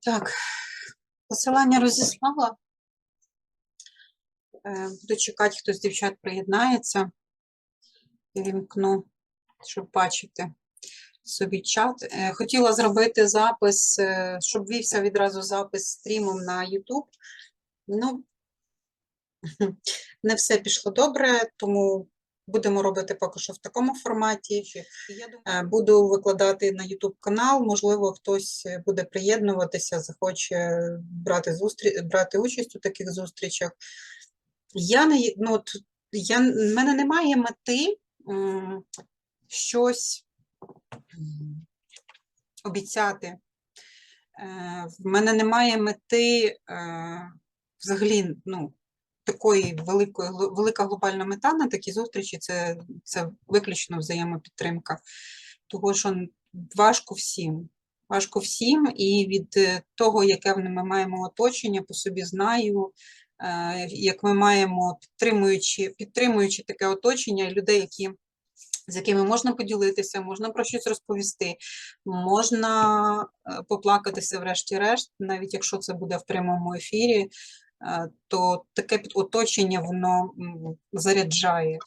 Так, посилання розіслала. Е, Буду чекати, хто з дівчат приєднається. Вімкну, щоб бачити собі чат. Е, Хотіла зробити запис, е, щоб вівся відразу запис стрімом на YouTube. Ну, не все пішло добре, тому будемо робити поки що в такому форматі. Е, буду викладати на YouTube канал. Можливо, хтось е, буде приєднуватися, захоче брати зустрі... брати участь у таких зустрічах. Я не ну, от, я, в мене немає мети м, щось м, обіцяти. Е, В мене немає мети е, взагалі, ну, такої великої, велика глобальна мета на такі зустрічі це, це виключно взаємопідтримка. Того, що важко всім. Важко всім, і від е, того, яке ми маємо оточення, по собі знаю, е, як ми маємо підтримуючи, підтримуючи таке оточення, людей, які, з якими можна поділитися, можна про щось розповісти, можна е, поплакатися врешті-решт, навіть якщо це буде в прямому ефірі, то таке оточення воно заряджає.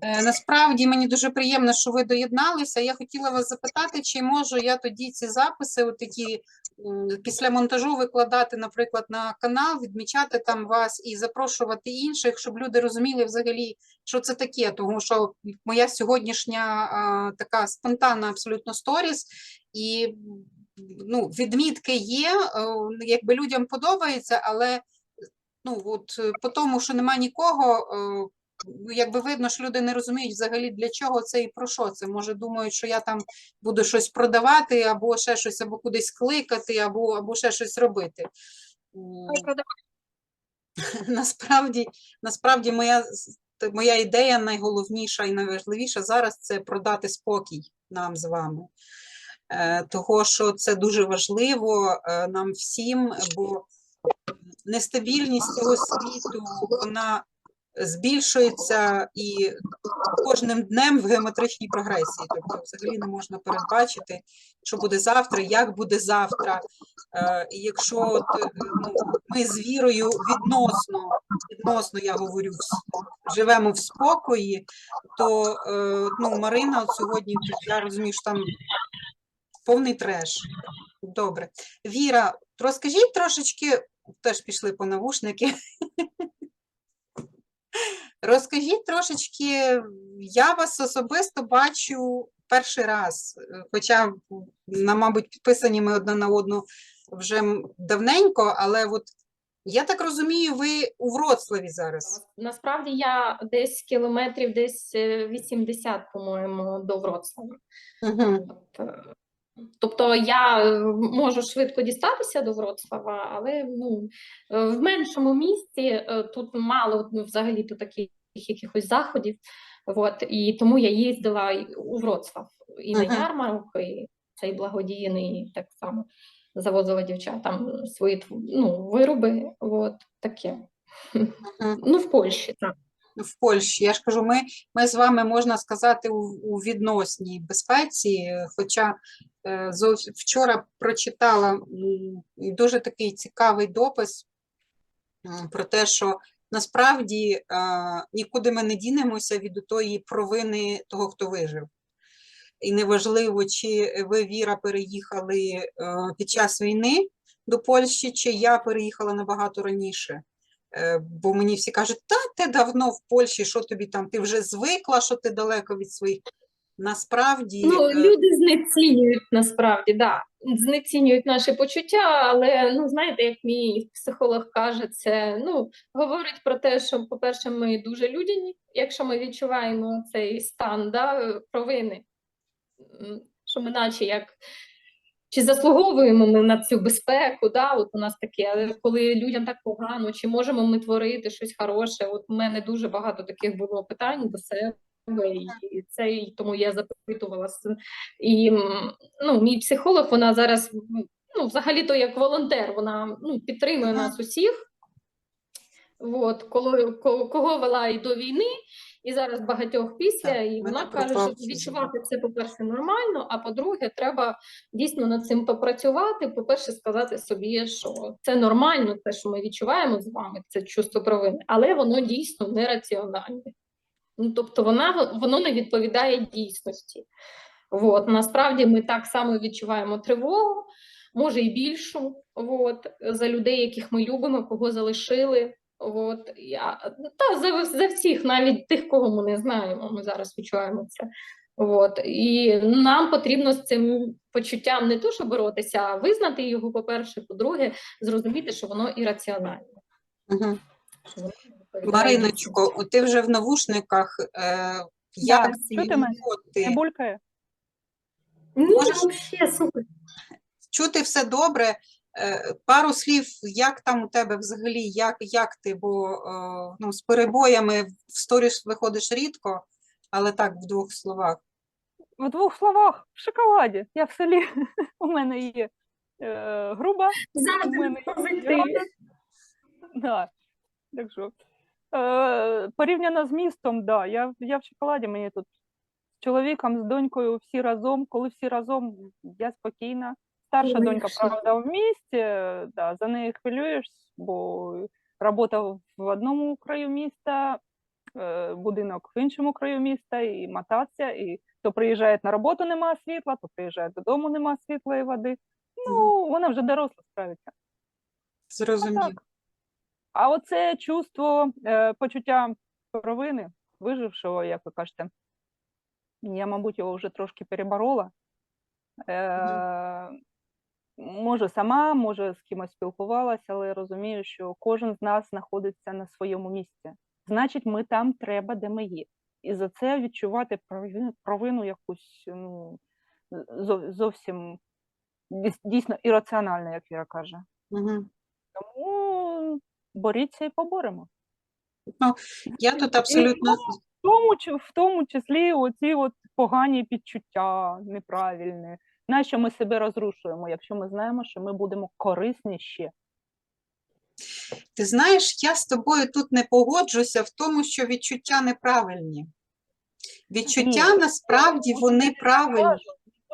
Е, Насправді мені дуже приємно, що ви доєдналися. Я хотіла вас запитати, чи можу я тоді ці записи, такі після монтажу викладати, наприклад, на канал, відмічати там вас і запрошувати інших, щоб люди розуміли взагалі, що це таке. Тому що моя сьогоднішня а, така спонтанна абсолютно сторіс, і ну, відмітки є, е, якби людям подобається, але ну, от, е, по тому, що нема нікого. е, ну, якби видно, що люди не розуміють взагалі для чого це і про що це. Може, думають, що я там буду щось продавати, або ще щось, або кудись кликати, або, або ще щось робити. Насправді, насправді моя, моя ідея найголовніша і найважливіша зараз це продати спокій нам з вами. Е, Того, що це дуже важливо нам всім, бо нестабільність цього світу, вона збільшується і кожним днем в геометричній прогресії. Тобто, взагалі не можна передбачити, що буде завтра, як буде завтра. Е, І якщо от, е, ну, ми з вірою відносно, відносно я говорю, живемо в спокої, то е, ну, Марина от сьогодні, я розумію, що там повний треш. Добре. Віра, розкажіть трошечки, теж пішли по навушники. Розкажіть трошечки, я вас особисто бачу перший раз, е, хоча, на, мабуть, підписані ми одна на одну вже давненько, але от я так розумію, ви у Вроцлаві зараз. Насправді я десь кілометрів, десь е, 80, по-моєму, до Вроцлава. Угу. От, е, Тобто я е, можу швидко дістатися до Вроцлава, але ну, е, в меншому місті е, тут мало ну, взагалі тут таких якихось заходів. От, і тому я їздила у Вроцлав і на ярмарок, і цей благодійний так само завозила дівчатам свої ну, вироби. От, таке. Мгм. Ну, в Польщі, так. В Польщі. Я ж кажу, ми, ми з вами, можна сказати, у, у відносній безпеці, хоча е, вчора прочитала дуже такий цікавий допис про те, що насправді е, нікуди ми не дінемося від тої провини того, хто вижив. І неважливо, чи ви, Віра, переїхали е, під час війни до Польщі, чи я переїхала набагато раніше. Е, Бо мені всі кажуть, та ти давно в Польщі, що тобі там, ти вже звикла, що ти далеко від своїх. Насправді, Ну, е, люди знецінюють насправді, да. Знецінюють наші почуття, але ну знаєте, як мій психолог каже, це ну говорить про те, що, по-перше, ми дуже людяні, якщо ми відчуваємо цей стан да, провини, що ми наче як. Чи заслуговуємо ми на цю безпеку? Да? От у нас таке, але коли людям так погано, чи можемо ми творити щось хороше? От у мене дуже багато таких було питань до себе, і це і тому я запитувала. І ну, мій психолог, вона зараз ну, взагалі-то як волонтер, вона ну, підтримує нас усіх. От, коли, кого вела і до війни, і зараз багатьох після, Так, і вона каже, що відчувати це, по-перше, нормально, а по-друге, треба дійсно над цим попрацювати. По-перше, сказати собі, що це нормально, те, що ми відчуваємо з вами, це чувство провини, але воно дійсно нераціональне. Ну, тобто вона, воно не відповідає дійсності. От, насправді ми так само відчуваємо тривогу, може і більшу, от, за людей, яких ми любимо, кого залишили. От, я, та за, за всіх, навіть тих, кого ми не знаємо, ми зараз відчуваємо це. От, і нам потрібно з цим почуттям не то, що боротися, а визнати його, по-перше, по-друге, зрозуміти, що воно ірраціональне. Що воно Мариночко, ти вже в навушниках. Е, як чути мене? ти? Не булькає? Ні, можеш-. Чути все добре. Е, Пару слів, як там у тебе взагалі, як, як ти, бо е, ну, з перебоями в сторіс виходиш рідко, але так, в двох словах. В двох словах, в шоколаді. Я в селі. У мене є е, груба. У мене є Да. Так що, е, порівняно з містом, да, я, я в шоколаді, мені тут з чоловіком, з донькою всі разом. Коли всі разом, я спокійна. Старша донька, правда, в місті, е, да, за неї хвилюєшся, бо робота в одному краю міста, е, будинок в іншому краю міста, і мотатися, і то приїжджають на роботу, нема світла, то приїжджають додому, нема світла і води. Ну, вона вже доросла справиться. Зрозуміло. А оце чувство, е, почуття провини, вижившого, як ви кажете, я, мабуть, його вже трошки переборола. Е, може, сама, може, з кимось спілкувалася, але я розумію, що кожен з нас знаходиться на своєму місці. Значить, ми там треба, де ми є. І за це відчувати провину, якусь ну, зовсім дійсно ірраціонально, як Віра каже. Мгм. Тому боріться і поборемо. Я тут абсолютно В тому, в тому числі оці от погані підчуття, неправильні. Нащо ми себе розрушуємо, якщо ми знаємо, що ми будемо корисні ще? Ти знаєш, я з тобою тут не погоджуся в тому, що відчуття неправильні. Відчуття Ні, насправді вони правильні,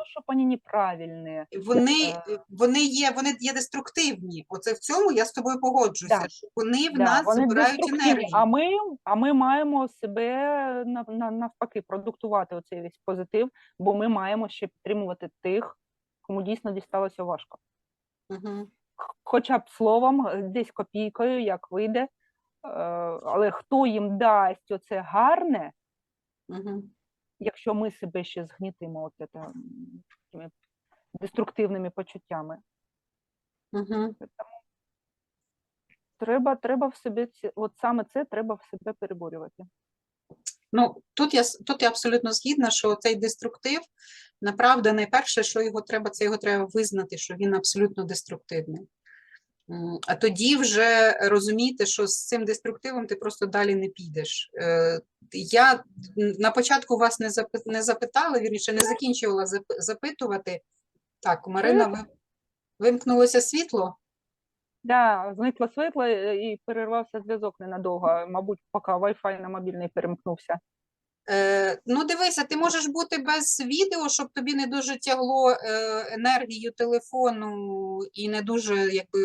то, щоб вони неправильні. вони, Е. вони є, вони є деструктивні. Оце в цьому я з тобою погоджуся. Да. Що вони в Да, нас вони забирають енергію. а ми, а ми маємо себе на, на, навпаки продуктувати оцей весь позитив, бо ми маємо ще підтримувати тих, кому дійсно дісталося важко. Мгм. хоча б словом, е, десь копійкою, як вийде. Е, Але хто їм дасть оце гарне, Мгм. Якщо ми себе ще згнітимо от м, такими деструктивними почуттями? Мгм. Треба, треба в себе от саме це треба в себе переборювати. Ну, тут я, тут я абсолютно згідна, що цей деструктив, направда, найперше, що його треба, це його треба визнати, що він абсолютно деструктивний. А тоді вже розуміти, що з цим деструктивом ти просто далі не підеш. Е, Я на початку вас не не запитала, вірніше, не закінчувала запитувати. Так, Марина, ви... вимкнулося світло? Да, зникло світло е, і перервався зв'язок ненадовго, мабуть, поки Wi-Fi на мобільний перемкнувся. Е, ну, дивися, ти можеш бути без відео, щоб тобі не дуже тягло е, енергію телефону і не дуже якби,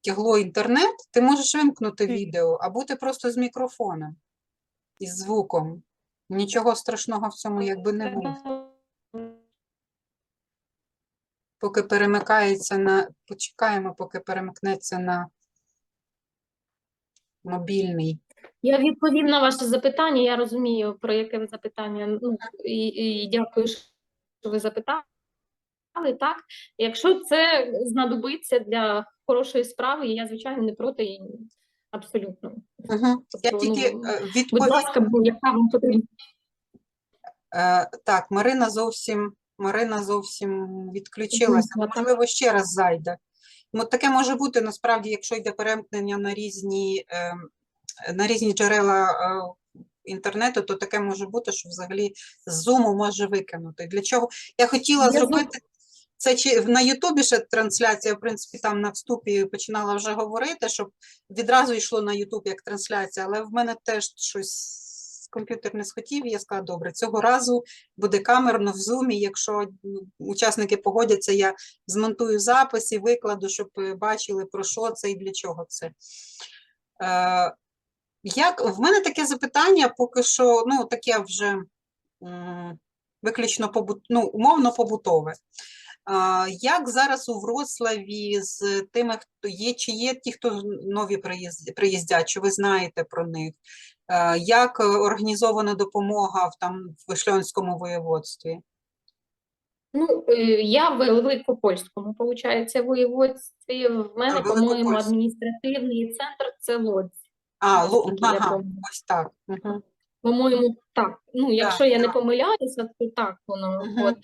тягло інтернет. Ти можеш вимкнути відео, а бути просто з мікрофоном і з звуком. Нічого страшного в цьому якби не буде. Поки перемикається на. Почекаємо, поки перемикнеться на мобільний. Я відповім на ваше запитання. Я розумію, про яке ви запитання. Ну, і, і дякую, що ви запитали. Так, якщо це знадобиться для хорошої справи, я, звичайно, не проти і абсолютно. Угу. Я Тобто, тільки ну, е, Будь ласка, бо яка вам потрібна? Е, так, Марина зовсім, Марина зовсім відключилася. Я. Можливо, ще раз зайде. Таке може бути насправді, якщо йде перемкнення на різні, е, на різні джерела е, інтернету, то таке може бути, що взагалі з Zoom може викинути. Для чого? Я хотіла Я зробити. Це чи на Ютубі ще трансляція, в принципі, там на вступі починала вже говорити, щоб відразу йшло на Ютуб як трансляція, але в мене теж щось комп'ютер не схотів, і я сказала, добре, цього разу буде камерно в зумі. Якщо ну, учасники погодяться, я змонтую запис і викладу, щоб бачили, про що це і для чого це. Е, як, в мене таке запитання, поки що, ну, таке вже виключно побут, ну, умовно побутове. Як зараз у Вроцлаві з тими, хто є, чи є ті, хто нові приїздять, чи ви знаєте про них? Е, Як організована допомога в там в Шльонському воєводстві? Ну, е, я в Великопольському, виходить, воєводстві. В мене, по-моєму, адміністративний центр це Лодзь. А, Лу- ага, ось так. Угу. По-моєму, так. Ну, якщо я не помиляюся, то так воно. Угу. От.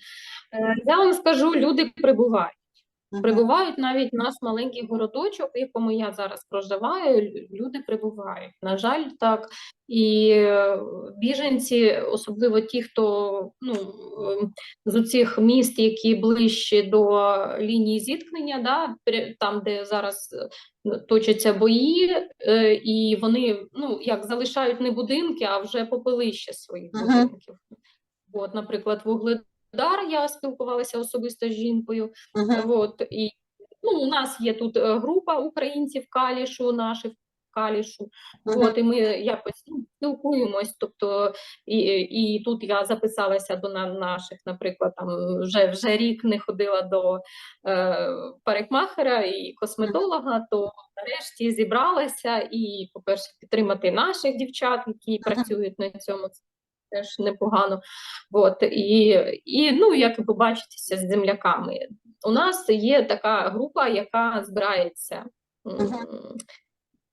Е, Я вам скажу, люди прибувають. Прибувають навіть наш маленький городочок, в якому я зараз проживаю, люди прибувають. На жаль, так. І е, біженці, особливо ті, хто ну, ем, з цих міст, які ближче до лінії зіткнення, да, там, де зараз е, точаться бої, е, і вони ну, як залишають не будинки, а вже попелище своїх Мгм. будинків. От, наприклад, Вугледар, я спілкувалася особисто з жінкою. Угу. От, і, ну, у нас є тут е, група українців Калішу, наших Калішу. Мгм. От, і ми якось ну, спілкуємось. Тобто, і, і тут я записалася до наших, наприклад, там вже, вже рік не ходила до е, парикмахера і косметолога, то нарешті зібралася і, по-перше, підтримати наших дівчат, які працюють на цьому. Теж непогано. От, і, і ну, як і побачитися з земляками. У нас є така група, яка збирається.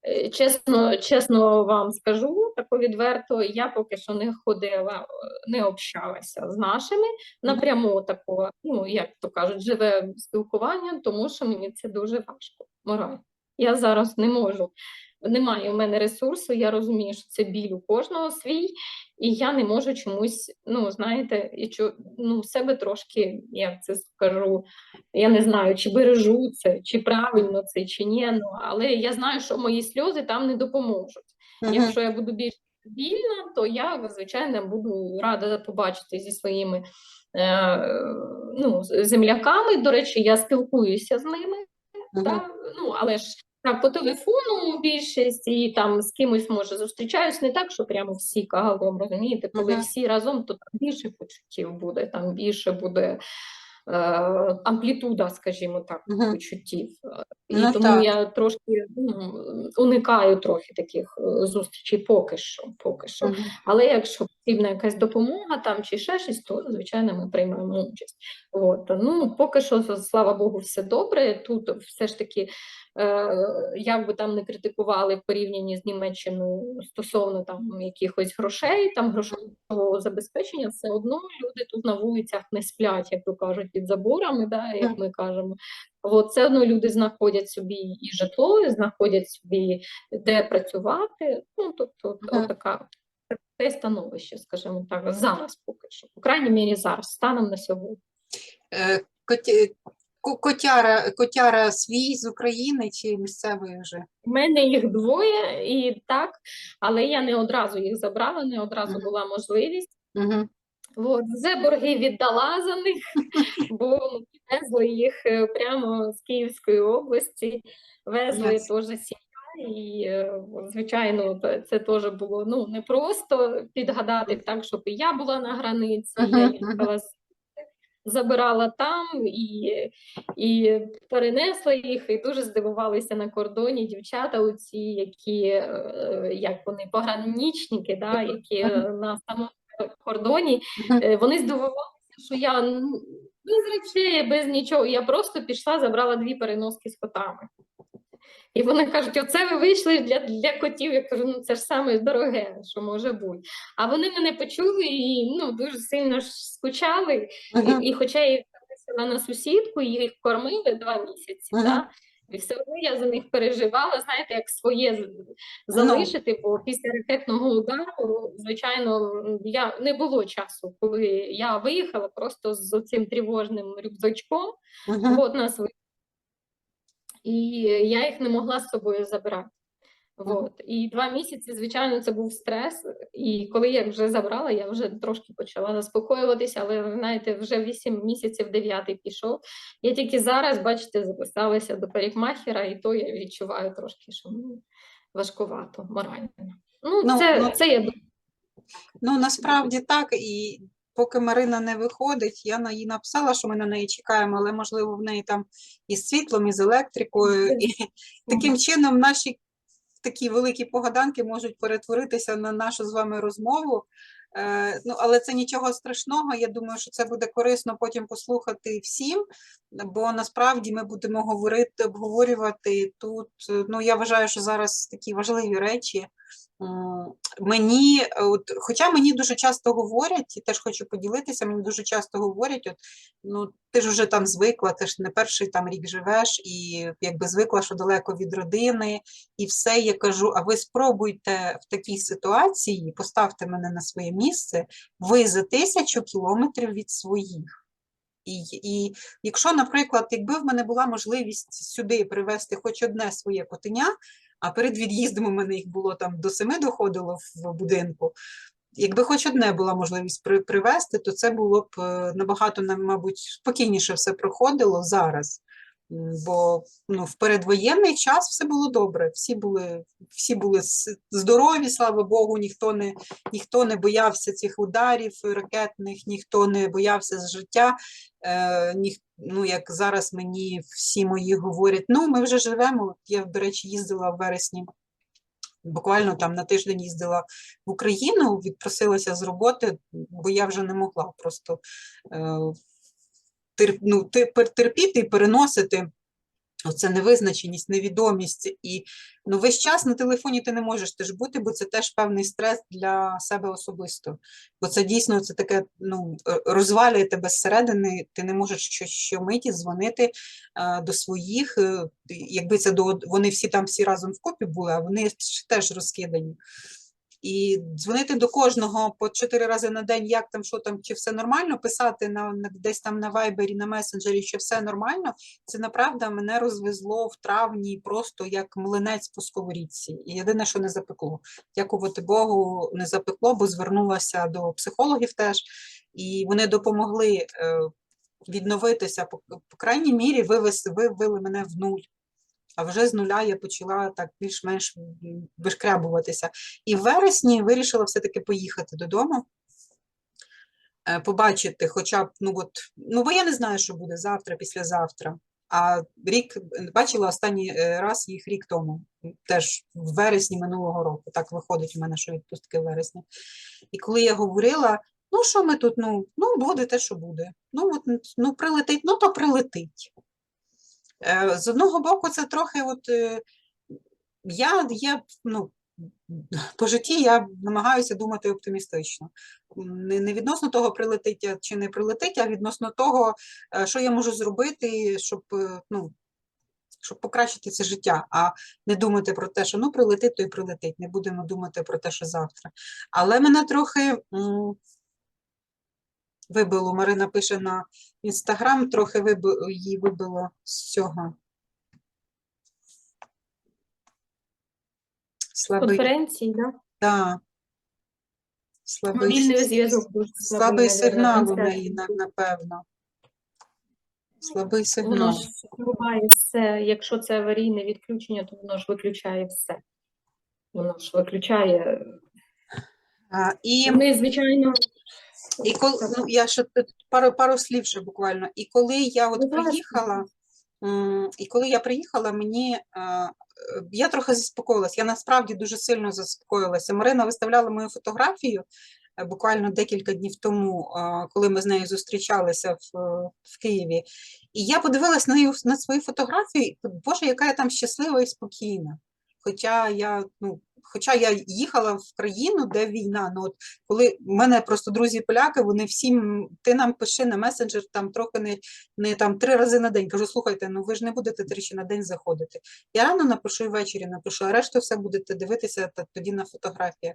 Е, Чесно, чесно вам скажу, тако відверто, я поки що не ходила, не общалася з нашими напряму такого, ну, як то кажуть, живе спілкування, тому що мені це дуже важко. Морально. Я зараз не можу. Немає у мене ресурсу, я розумію, що це біль у кожного свій, і я не можу чомусь, ну, знаєте, і чу, ну, себе трошки, як це скажу, я не знаю, чи бережу це, чи правильно це, чи ні. Ну, але я знаю, що мої сльози там не допоможуть. Угу. Якщо я буду більш вільна, то я, звичайно, буду рада побачити зі своїми е, ну, земляками. До речі, я спілкуюся з ними, та, ну, але ж так, по телефону більшість, і там з кимось може зустрічаюсь, не так, що прямо всі кагалом, розумієте, коли Ага. всі разом, то там більше почуттів буде, там більше буде амплітуда, скажімо так, Мгм. почуттів. Е, І Ну, тому так. я трошки ну, уникаю трохи таких е, зустрічей поки що, поки що. Мгм. Але якщо потрібна якась допомога там чи ще щось, то звичайно ми приймемо участь. От. Ну, поки що, слава Богу, все добре. Тут все ж таки, е, як би там не критикували в порівнянні з Німеччиною стосовно там якихось грошей, там грошового забезпечення, все одно люди тут на вулицях не сплять, як то кажуть, під заборами, да, як ми кажемо. От, все одно люди знаходять собі і житло, і знаходять собі де працювати. Ну, тобто, Мгм. така те становище, скажімо так, зараз поки що. По крайній мірі зараз, станом на сьогодні. Е, Котяра, котяра свій з України чи місцевий вже? У мене їх двоє, і так, але я не одразу їх забрала, не одразу Мгм. була можливість. Угу. От, вже борги віддала за них, бо ну, везли їх е, прямо з Київської області, везли Ясно. теж сім'я, і, е, звичайно, це- теж було ну, не просто підгадати так, щоб і я була на границі, я їхала забирала там і, і перенесла їх, і дуже здивувалися на кордоні дівчата, оці, які е, як вони пограничники, да, які на самому кордоні, Е, Вони здивувалися, що я ну, без речей, без нічого. Я просто пішла, забрала дві переноски з котами. І вони кажуть, оце ви вийшли для, для котів. Я кажу, ну це ж саме дороге, що може бути. А вони мене почули і ну, дуже сильно ж скучали. Мгм. І, і хоча я на сусідку, їх кормили два місяці, Мгм. да, І все одно я за них переживала, знаєте, як своє залишити, бо після ракетного удару, звичайно, я не було часу, коли я виїхала просто з цим тривожним рюкзачком. Мгм. От нас ви- і я їх не могла з собою забрати. От. І два місяці, звичайно, це був стрес. І коли я вже забрала, я вже трошки почала заспокоюватися, але знаєте, вже вісім місяців дев'ятий пішов. Я тільки зараз, бачите, записалася до парикмахера, і то я відчуваю трошки, що ну, важкувато морально. Ну, Ну, це, ну, це я. Ну, насправді так, і поки Марина не виходить, я на їй написала, що ми на неї чекаємо, але можливо в неї там і з світлом, і з електрикою, і таким чином наші такі великі погаданки можуть перетворитися на нашу з вами розмову. Е, ну, але це нічого страшного. Я думаю, що це буде корисно потім послухати всім, бо насправді ми будемо говорити, обговорювати тут. Ну, я вважаю, що зараз такі важливі речі. Мені, от, хоча мені дуже часто говорять, і теж хочу поділитися, мені дуже часто говорять, от, ну, ти ж вже там звикла, ти ж не перший там рік живеш, і якби звикла, що далеко від родини, і все, я кажу, а ви спробуйте в такій ситуації, поставте мене на своє місце, ви за тисячу кілометрів від своїх. І, і якщо, наприклад, якби в мене була можливість сюди привезти хоч одне своє котеня, а перед від'їздом у мене їх було там до семи доходило в будинку. Якби хоч одне була можливість при, привезти, то це було б е, набагато, мабуть, спокійніше все проходило зараз. Бо ну, в передвоєнний час все було добре. Всі були, всі були здорові, слава Богу, ніхто не, ніхто не боявся цих ударів ракетних, ніхто не боявся з життя. Е, ніх, ну, як зараз мені всі мої говорять, ну, ми вже живемо. Я, до речі, їздила в вересні, буквально там на тиждень їздила в Україну, відпросилася з роботи, бо я вже не могла просто е, ну, терпіти і переносити. Оце невизначеність, невідомість. І ну, весь час на телефоні ти не можеш теж бути, бо це теж певний стрес для себе особисто. Бо це дійсно це таке ну, розвалює тебе зсередини, ти не можеш що, щомиті дзвонити е, до своїх. е, Якби це до вони всі там всі разом вкупі були, а вони теж розкидані. І дзвонити до кожного по чотири рази на день, як там, що там, чи все нормально, писати на, на десь там на вайбері, на месенджері, що все нормально, це направда мене розвезло в травні просто як млинець по сковорідці. І єдине, що не запекло. Дякувати Богу, не запекло, бо звернулася до психологів теж, і вони допомогли е, відновитися, по, по крайній мірі, вивели мене в нуль. А вже з нуля я почала так більш-менш вишкрябуватися. І в вересні вирішила все-таки поїхати додому, е, побачити хоча б, ну от, ну бо я не знаю, що буде завтра, післязавтра. А рік бачила останній е, раз їх рік тому, теж в вересні минулого року. Так виходить у мене, що відпустки в вересні. І коли я говорила, ну що ми тут, ну, ну буде те, що буде. Ну, от, ну прилетить, ну то прилетить. Е, З одного боку, це трохи от е, я є, ну, по житті я намагаюся думати оптимістично. Не, відносно того, прилетить чи не прилетить, а відносно того, е, що я можу зробити, щоб, ну, щоб покращити це життя, а не думати про те, що ну прилетить, то й прилетить. Не будемо думати про те, що завтра. Але мене трохи вибило, Марина пише на інстаграм, трохи виби- її вибило з цього. Слабий, Конференції, да? да. слабий, Мобільний зв'язок дуже слабий слабий, сигнал у неї, напевно. Слабий сигнал. Воно ж вирубає все. Якщо це аварійне відключення, то воно ж виключає все. Воно ж виключає. А, і Ми, звичайно, І коли ну, я ще пару, пару слів ще буквально. І коли я от Ну, приїхала, і коли я приїхала, мені е, я трохи заспокоїлася. Я насправді дуже сильно заспокоїлася. Марина виставляла мою фотографію е, буквально декілька днів тому, е, коли ми з нею зустрічалися в, в Києві. І я подивилась на, неї, на свої фотографії, Боже, яка я там щаслива і спокійна. Хоча я, ну, хоча я їхала в країну, де війна, ну от коли в мене просто друзі поляки, вони всім, ти нам пиши на месенджер там трохи не, не там три рази на день. Кажу, слухайте, ну ви ж не будете тричі на день заходити. Я рано напишу і ввечері напишу, а решту все будете дивитися та, тоді на фотографіях.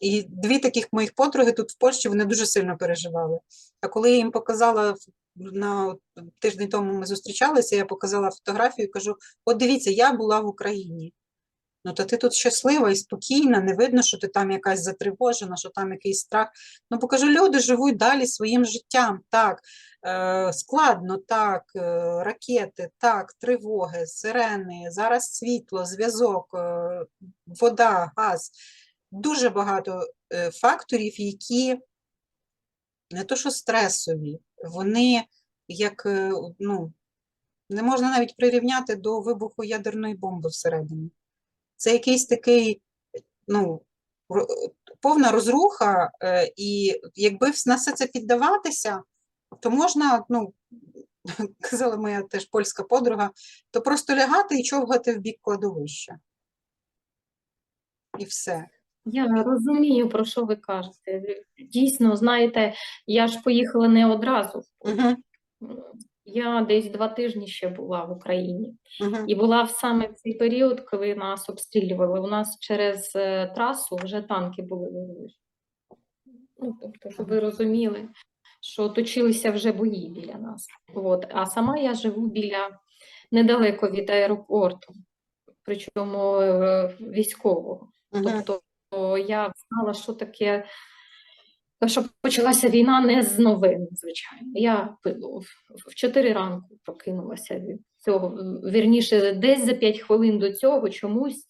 І дві таких моїх подруги тут в Польщі вони дуже сильно переживали. А коли я їм показала на тиждень тому ми зустрічалися, я показала фотографію, і кажу: от дивіться, я була в Україні. Ну, то ти тут щаслива і спокійна, не видно, що ти там якась затривожена, що там якийсь страх. Ну, покажу, люди живуть далі своїм життям. Так, е, складно, так, е, ракети, так, тривоги, сирени, зараз світло, зв'язок, е, вода, газ. Дуже багато е, факторів, які не то що стресові, вони як, е, ну, не можна навіть прирівняти до вибуху ядерної бомби всередині. Це якийсь такий, ну, повна розруха, е, і якби на все це піддаватися, то можна, ну, казала моя теж польська подруга, то просто лягати і човгати в бік кладовища. І все. Я розумію, про що ви кажете. Дійсно, знаєте, я ж поїхала не одразу. Угу, Я десь два тижні ще була в Україні. угу, І була в саме в цей період, коли нас обстрілювали. У нас через е, трасу вже танки були. Ну, тобто, щоб ви розуміли, що точилися вже бої біля нас. От. А сама я живу біля недалеко від аеропорту, причому е, військового. угу, Тобто я знала, що таке, що почалася війна не з новин, звичайно. Я в- 4 ранку прокинулася від цього. Вірніше, десь за 5 хвилин до цього чомусь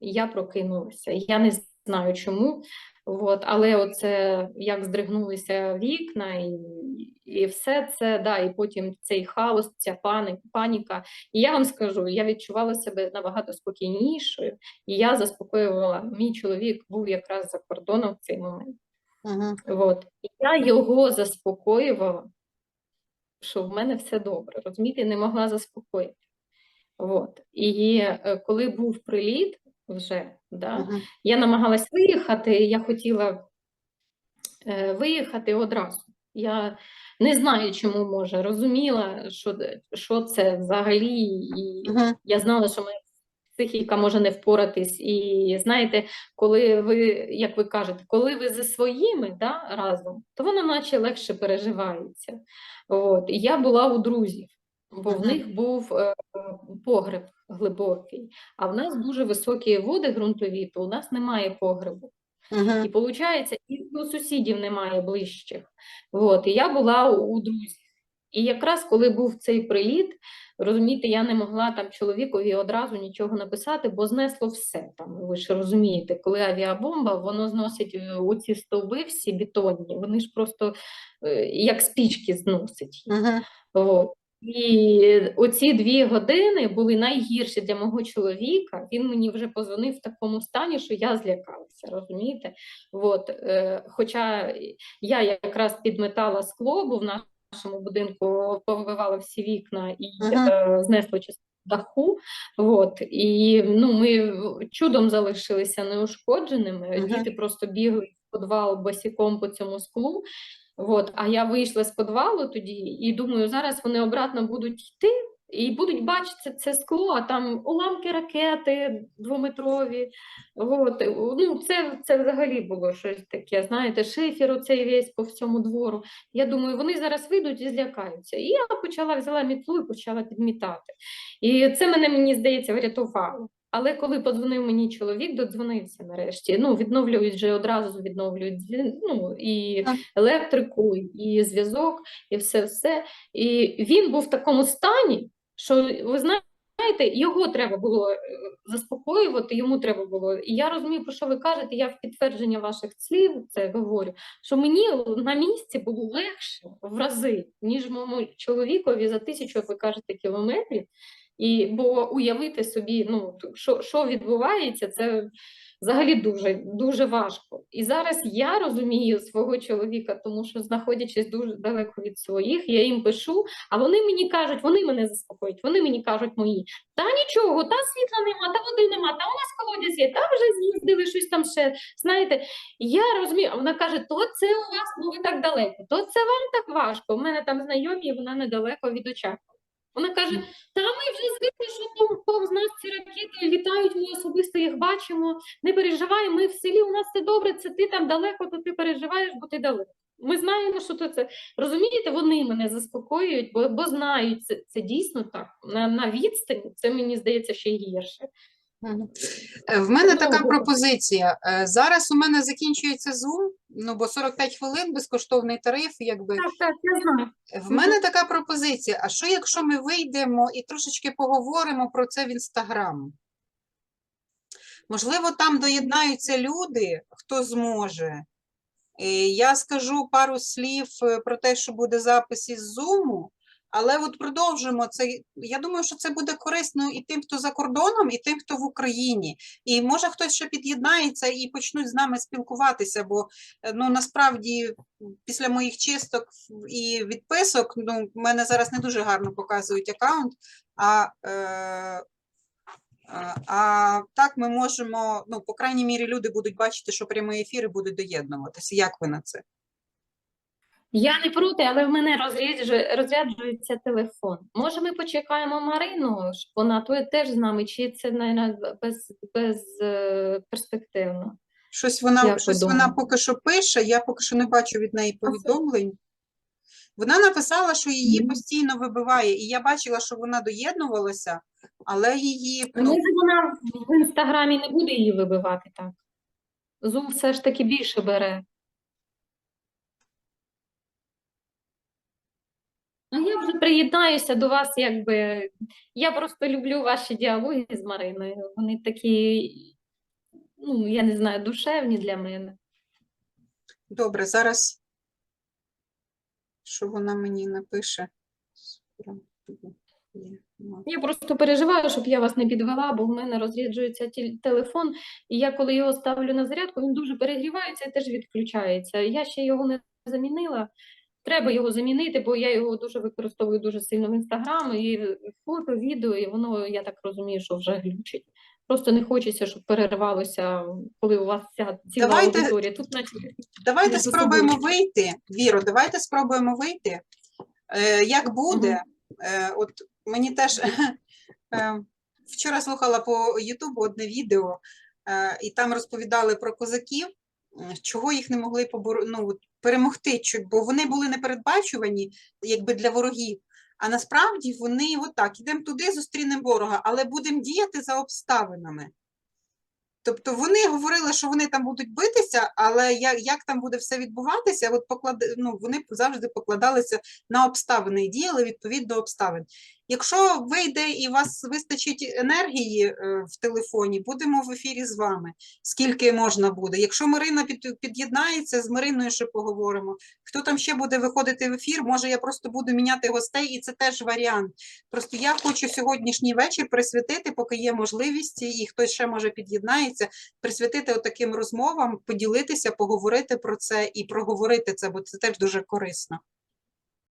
я прокинулася. Я не знаю чому. От, але оце як здригнулися вікна, і, і все це, да, і потім цей хаос, ця пані, паніка. І я вам скажу, я відчувала себе набагато спокійнішою, і я заспокоювала. Мій чоловік був якраз за кордоном в цей момент. Угу, От. І я його заспокоювала, що в мене все добре. Розумієте, не могла заспокоїти. От. І е, коли був приліт вже, да, угу, я намагалась виїхати, я хотіла е, виїхати одразу. Я не знаю, чому може, розуміла, що, що це взагалі, і угу. я знала, що моя психіка може не впоратись. І знаєте, коли ви, як ви кажете, коли ви зі своїми да, разом, то воно наче легше переживається. От. І я була у друзів, бо в них був е, погреб глибокий, а в нас дуже високі води ґрунтові, то у нас немає погребу. І виходить, і у сусідів немає ближчих. От, і я була у, у друзів. І якраз коли був цей приліт, розумієте, я не могла там чоловікові одразу нічого написати, бо знесло все. Там, ви ж розумієте, коли авіабомба, воно зносить е, оці стовби всі бетонні, вони ж просто е, як спічки зносить. Угу. От. І оці дві години були найгірші для мого чоловіка. Він мені вже позвонив в такому стані, що я злякалася, розумієте? От, е, хоча я якраз підметала скло, бо в нашому будинку повибивала всі вікна і Мгм. е, знесло частину даху. От, і ну, ми чудом залишилися неушкодженими. Мгм. Діти просто бігли в підвал босіком по цьому склу. От, а я вийшла з підвалу тоді і думаю, зараз вони обратно будуть йти і будуть бачити це скло, а там уламки ракети двометрові. От, ну, це, це взагалі було щось таке, знаєте, шифер оцей весь по всьому двору. Я думаю, вони зараз вийдуть і злякаються. І я почала взяла мітлу і почала підмітати. І це мене, мені здається, врятувало. Але коли подзвонив мені чоловік, додзвонився нарешті. Ну, відновлюють вже одразу відновлюють ну, і електрику, і зв'язок, і все все. І він був в такому стані, що ви знаєте, його треба було е, заспокоювати, йому треба було. І я розумію, про що ви кажете. Я в підтвердження ваших слів це говорю, що мені на місці було легше в рази, ніж моєму чоловікові за тисячу, як ви кажете, кілометрів. І бо уявити собі, ну що, що відбувається, це взагалі дуже, дуже важко. І зараз я розумію свого чоловіка, тому що знаходячись дуже далеко від своїх, я їм пишу, а вони мені кажуть, вони мене заспокоюють, вони мені кажуть мої, та нічого, та світла нема, та води нема, та у нас колодязь є, та вже з'їздили щось там ще. Знаєте, я розумію, а вона каже, то це у вас, ну ви так далеко, то це вам так важко. У мене там знайомі, вона недалеко від Очакова. Вона каже, та ми вже звикли, що там повз нас ці ракети літають, ми особисто їх бачимо. Не переживай, ми в селі, у нас все добре, це ти там далеко, то ти переживаєш, бо ти далеко. Ми знаємо, що то це. Розумієте, вони мене заспокоюють, бо, бо знають, це, це дійсно так. На, на відстані це мені здається ще гірше. Е, В мене така пропозиція. Е, Зараз у мене закінчується Zoom, ну бо 45 хвилин безкоштовний тариф, якби. Так, так, я знаю. В мене така пропозиція. А що якщо ми вийдемо і трошечки поговоримо про це в Інстаграм? Можливо, там доєднаються люди, хто зможе. Я скажу пару слів е, про те, що буде запис із Zoom, але от продовжимо це. Я думаю, що це буде корисно і тим, хто за кордоном, і тим, хто в Україні. І може хтось ще під'єднається і почнуть з нами спілкуватися, бо е, ну насправді після моїх чисток і відписок, ну, в мене зараз не дуже гарно показують аккаунт, а, е, а, так ми можемо, ну, по крайній мірі, люди будуть бачити, що прямі ефіри будуть доєднуватися. Як ви на це? Я не проти, але в мене розряджує, розряджується телефон. Може, ми почекаємо Марину, щоб вона теж з нами, чи це навіть без, без е, перспективно? Щось вона, щось вона поки що пише, я поки що не бачу від неї повідомлень. Вона написала, що її постійно вибиває, і я бачила, що вона доєднувалася, але її ну, Може, вона в інстаграмі не буде її вибивати так. Zoom все ж таки більше бере. Я вже приєднаюся до вас, якби я просто люблю ваші діалоги з Мариною. Вони такі, ну, я не знаю, душевні для мене. Добре, зараз що вона мені напише? Я просто переживаю, щоб я вас не підвела, бо в мене розряджується телефон, і я коли його ставлю на зарядку, він дуже перегрівається і теж відключається. Я ще його не замінила. Треба його замінити, бо я його дуже використовую дуже сильно в інстаграм, і фото, відео, і воно, я так розумію, що вже глючить. Просто не хочеться, щоб перервалося, коли у вас ця ціла Давайте- аудиторія. Тут наче Давайте спробуємо собою. вийти. Віро, давайте спробуємо вийти. Е, як буде? Е, от мені теж е, вчора слухала по Ютубу одне відео, е, і там розповідали про козаків, чого їх не могли побор... ну, перемогти, бо вони були непередбачувані якби для ворогів. А насправді вони отак, ідемо туди, зустрінемо ворога, але будемо діяти за обставинами. Тобто вони говорили, що вони там будуть битися, але як, як там буде все відбуватися, от поклад... ну, вони завжди покладалися на обставини і діяли відповідно обставин. Якщо вийде і вас вистачить енергії е, в телефоні, будемо в ефірі з вами, скільки можна буде. Якщо Марина під, під'єднається, з Мариною ще поговоримо. Хто там ще буде виходити в ефір, може я просто буду міняти гостей, і це теж варіант. Просто я хочу сьогоднішній вечір присвятити, поки є можливість, і хтось ще може під'єднається, присвятити таким розмовам, поділитися, поговорити про це і проговорити це, бо це теж дуже корисно.